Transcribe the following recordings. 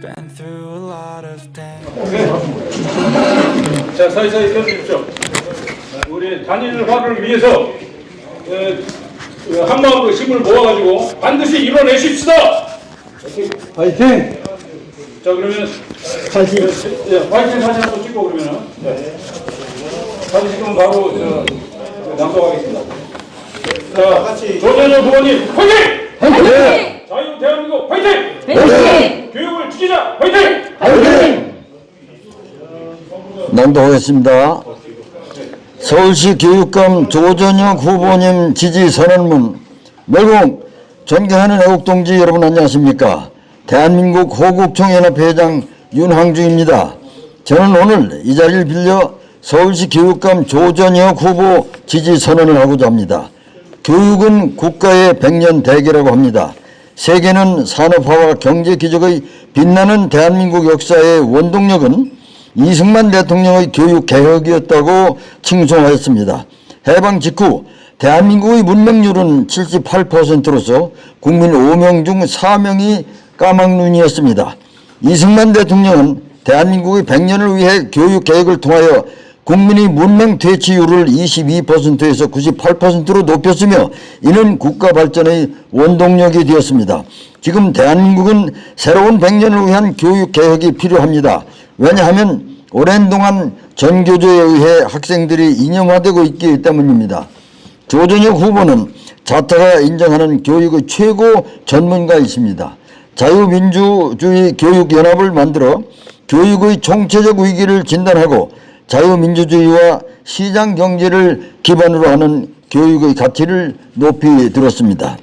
Been through a lot of damage. 자, 사이사이 펴주십시오. 우리 단일 화를 위해서 어, 어, 한마음으로 힘을 모아가지고 반드시 이뤄내십시다. 파이팅! 자, 그러면 파이팅! 예, 화이팅 사진 한번 찍고 그러면은 네. 사진 찍으면 바로 저, 낭독하겠습니다. 자, 조전현 후보님 화이팅! 파이팅! 자유 대한민국 화이팅! 파이팅! 화이팅! 낭독하겠습니다. 서울시 교육감 조전혁 후보님 지지 선언문 멸공 존경하는 애국동지 여러분 안녕하십니까 대한민국 호국총연합회 회장 윤항주입니다. 저는 오늘 이 자리를 빌려 서울시 교육감 조전혁 후보 지지 선언을 하고자 합니다. 교육은 국가의 백년 대계라고 합니다. 세계는 산업화와 경제 기적의 빛나는 대한민국 역사의 원동력은 이승만 대통령의 교육 개혁이었다고 칭송하였습니다. 해방 직후 대한민국의 문맹률은 78%로서 국민 5명 중 4명이 까막눈이었습니다. 이승만 대통령은 대한민국의 100년을 위해 교육 개혁을 통하여 국민의 문맹 퇴치율을 22%에서 98%로 높였으며 이는 국가 발전의 원동력이 되었습니다. 지금 대한민국은 새로운 100년을 위한 교육 개혁이 필요합니다. 왜냐하면 오랜 동안 전교조에 의해 학생들이 이념화되고 있기 때문입니다. 조전혁 후보는 자타가 인정하는 교육의 최고 전문가이십니다. 자유민주주의 교육연합을 만들어 교육의 총체적 위기를 진단하고 자유민주주의와 시장경제를 기반으로 하는 교육의 가치를 높이 들었습니다.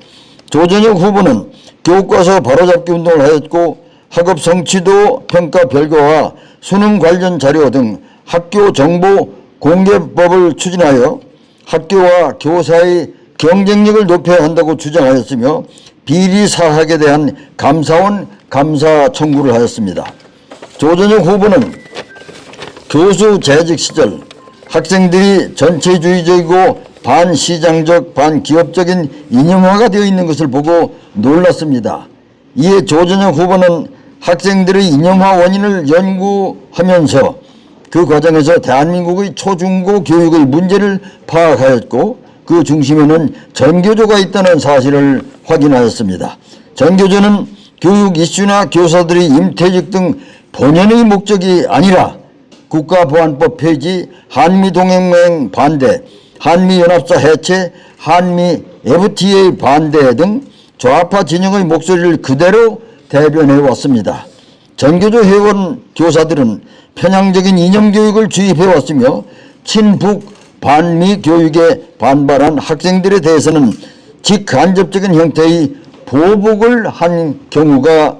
조전혁 후보는 교과서 바로잡기 운동을 하였고 학업 성취도 평가 별거와 수능 관련 자료 등 학교 정보 공개법을 추진하여 학교와 교사의 경쟁력을 높여야 한다고 주장하였으며 비리 사학에 대한 감사원 감사 청구를 하였습니다. 조전혁 후보는 교수 재직 시절 학생들이 전체주의적이고 반시장적 반기업적인 이념화가 되어 있는 것을 보고 놀랐습니다. 이에 조전혁 후보는 학생들의 이념화 원인을 연구하면서 그 과정에서 대한민국의 초중고 교육의 문제를 파악하였고 그 중심에는 전교조가 있다는 사실을 확인하였습니다. 전교조는 교육 이슈나 교사들의 임퇴직 등 본연의 목적이 아니라 국가보안법 폐지, 한미동맹 반대, 한미연합사 해체, 한미 FTA 반대 등 좌파 진영의 목소리를 그대로 대변해 왔습니다. 전교조 회원 교사들은 편향적인 이념교육을 주입해 왔으며 친북 반미 교육에 반발한 학생들에 대해서는 직간접적인 형태의 보복을 한 경우가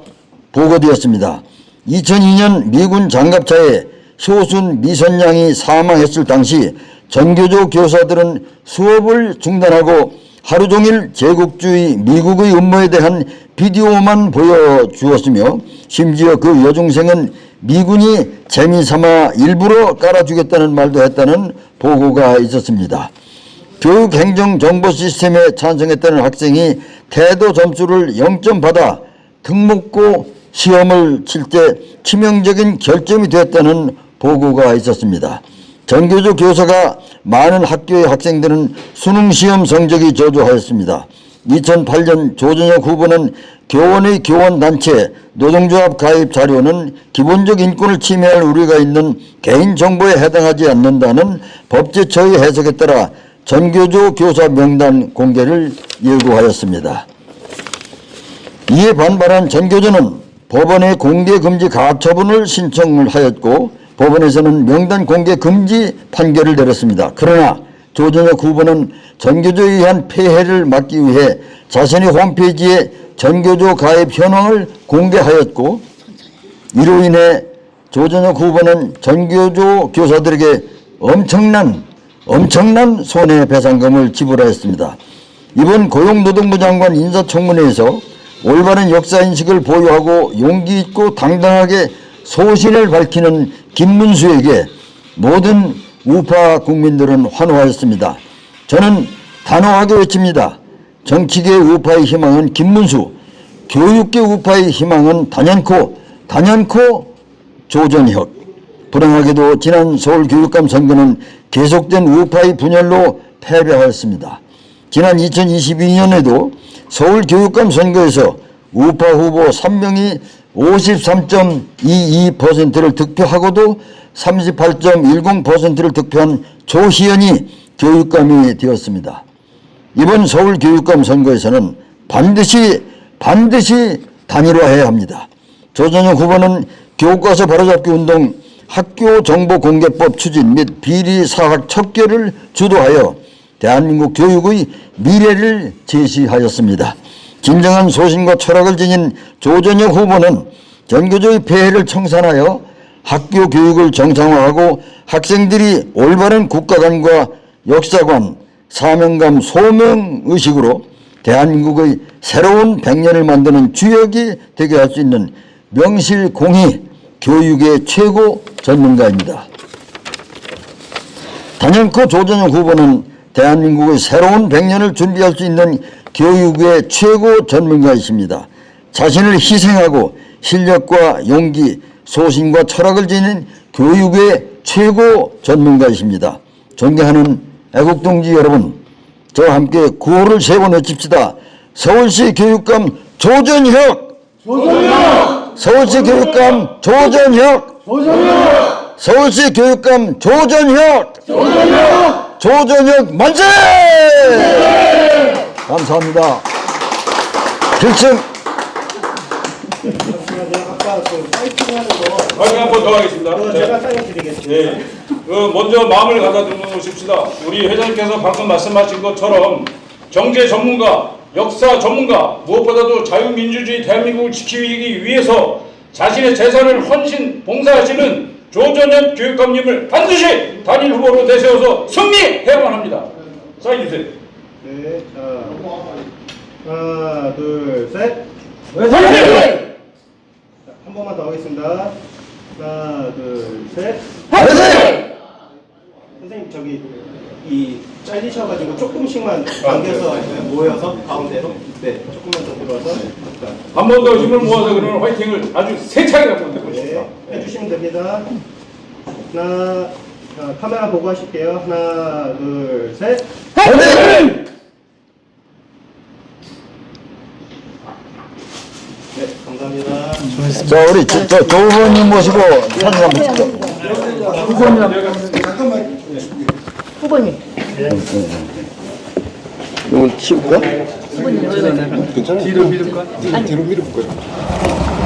보고되었습니다. 2002년 미군 장갑차에 효순 미선양이 사망했을 당시 전교조 교사들은 수업을 중단하고 하루 종일 제국주의 미국의 음모에 대한 비디오만 보여주었으며 심지어 그 여중생은 미군이 재미삼아 일부러 깔아주겠다는 말도 했다는 보고가 있었습니다. 교육행정정보 시스템에 찬성했다는 학생이 태도 점수를 0점 받아 특목고 시험을 칠 때 치명적인 결점이 됐다는 보고가 있었습니다. 전교조 교사가 많은 학교의 학생들은 수능시험 성적이 저조하였습니다. 2008년 조전혁 후보는 교원의 교원단체 노동조합 가입 자료는 기본적 인권을 침해할 우려가 있는 개인정보에 해당하지 않는다는 법제처의 해석에 따라 전교조 교사 명단 공개를 예고하였습니다. 이에 반발한 전교조는 법원에 공개 금지 가처분을 신청을 하였고 법원에서는 명단 공개 금지 판결을 내렸습니다. 그러나 조전혁 후보는 전교조에 의한 폐해를 막기 위해 자신의 홈페이지에 전교조 가입 현황을 공개하였고 이로 인해 조전혁 후보는 전교조 교사들에게 엄청난 엄청난 손해배상금을 지불하였습니다. 이번 고용노동부 장관 인사청문회에서 올바른 역사인식을 보유하고 용기 있고 당당하게 소신을 밝히는 김문수에게 모든 우파 국민들은 환호하였습니다. 저는 단호하게 외칩니다. 정치계 우파의 희망은 김문수, 교육계 우파의 희망은 단연코 단연코 조전혁. 불행하게도 지난 서울교육감 선거는 계속된 우파의 분열로 패배하였습니다. 지난 2022년에도 서울교육감 선거에서 우파 후보 3명이 53.22%를 득표하고도 38.10%를 득표한 조희연이 교육감이 되었습니다. 이번 서울교육감 선거에서는 반드시 반드시 단일화해야 합니다. 조전혁 후보는 교과서 바로잡기 운동 학교정보공개법 추진 및 비리 사학 척결을 주도하여 대한민국 교육의 미래를 제시하였습니다. 진정한 소신과 철학을 지닌 조전혁 후보는 전교조의 폐해를 청산하여 학교 교육을 정상화하고 학생들이 올바른 국가관과 역사관, 사명감, 소명의식으로 대한민국의 새로운 100년을 만드는 주역이 되게 할 수 있는 명실공히 교육의 최고 전문가입니다. 단연코 조전혁 후보는 대한민국의 새로운 100년을 준비할 수 있는 교육의 최고 전문가이십니다. 자신을 희생하고 실력과 용기, 소신과 철학을 지닌 교육의 최고 전문가이십니다. 존경하는 애국동지 여러분, 저와 함께 구호를 세 번 외칩시다. 서울시 교육감 조전혁! 서울시 교육감 조전혁! 서울시 교육감 조전혁! 조전혁 만세! 감사합니다. 아까 그 파이팅 하는 거 마이크 한번 더 하겠습니다. 그거 네. 제가 사인 드리겠습니다. 예. 그 먼저 마음을 가다듬으십시다. 우리 회장님께서 방금 말씀하신 것처럼 경제 전문가, 역사 전문가, 무엇보다도 자유민주주의 대한민국을 지키기 위해서 자신의 재산을 헌신 봉사하시는 조전현 교육감님을 반드시 단일 후보로 내세워서 승리해야만 합니다. 사인 주세요. 네, 자 하나, 둘, 셋. 화이팅! 자, 한 번만 더 하겠습니다. 하나, 둘, 셋. 선생님 저기 이 잘리셔가지고 조금씩만 당겨서 모여서 가운데로 네 조금만 더 들어와서 자, 한 번 더 힘을 모아서 그러면 화이팅을 아주 세차게 되고 싶습니다. 네 해주시면 됩니다. 하나 자, 카메라 보고 하실게요. 하나 둘 셋. 네 자, 우리 저, 저, 조 후보님 모시고 사진 한번 찍죠. 후보님. 이건 치울까? 후보님 여기 뒤로 밀을까? 뒤로 밀어볼까요?